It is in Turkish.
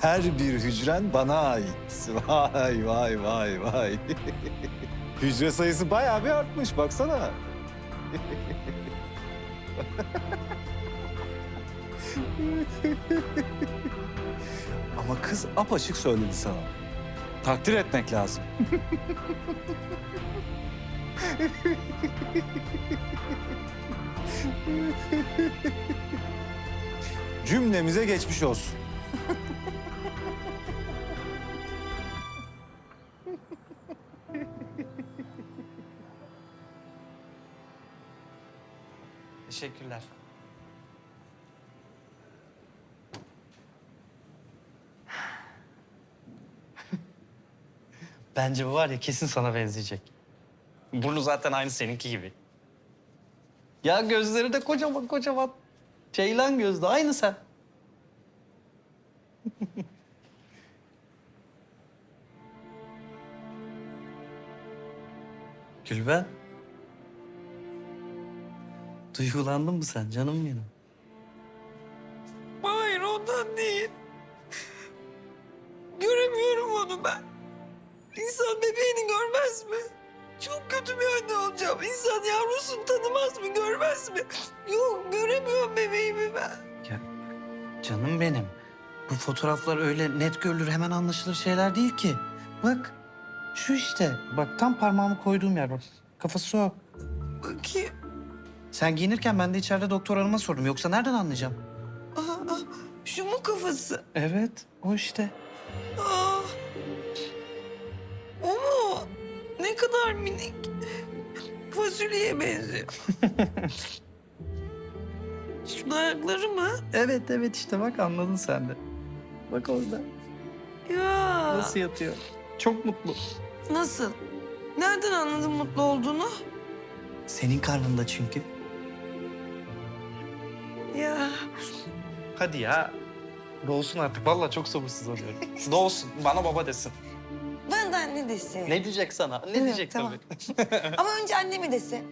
Her bir hücren bana ait. Vay vay vay vay. Hücre sayısı bayağı bir artmış baksana. Ama kız apaçık söyledi sana. Takdir etmek lazım. Cümlemize geçmiş olsun. Teşekkürler. Bence bu var ya kesin sana benzeyecek. Burnu zaten aynı seninki gibi. Ya gözleri de kocaman kocaman. Ceylan gözlü aynı sen. Gülben. Duygulandın mı sen canım benim? Hayır ondan değil. Göremiyorum onu ben. İnsan bebeğini görmez mi? Çok kötü bir anne olacağım. İnsan yavrusunu tanımaz mı, görmez mi? Yok, göremiyorum bebeğimi ben. Ya canım benim. Bu fotoğraflar öyle net görülür hemen anlaşılır şeyler değil ki. Bak şu işte. Bak tam parmağımı koyduğum yer bak. Kafası o. Bakayım. Sen giyinirken ben de içeride doktor hanıma sordum. Yoksa nereden anlayacağım? Aa, şu mu kafası? Evet o işte. Aa. O mu? Ne kadar minik. Fasulyeye benziyor. Şunun ayakları mı? Evet evet işte bak anladın sen de. Bak orada. Ya. Nasıl yatıyor? Çok mutlu. Nasıl? Nereden anladın mutlu olduğunu? Senin karnında çünkü. Hadi ya. Doğsun artık. Vallahi çok sabırsızlanıyorum. Doğsun. Bana baba desin. Ben de anne desin. Ne diyecek sana? Ne diyecek tamam. tabii. Ama önce annemi desin.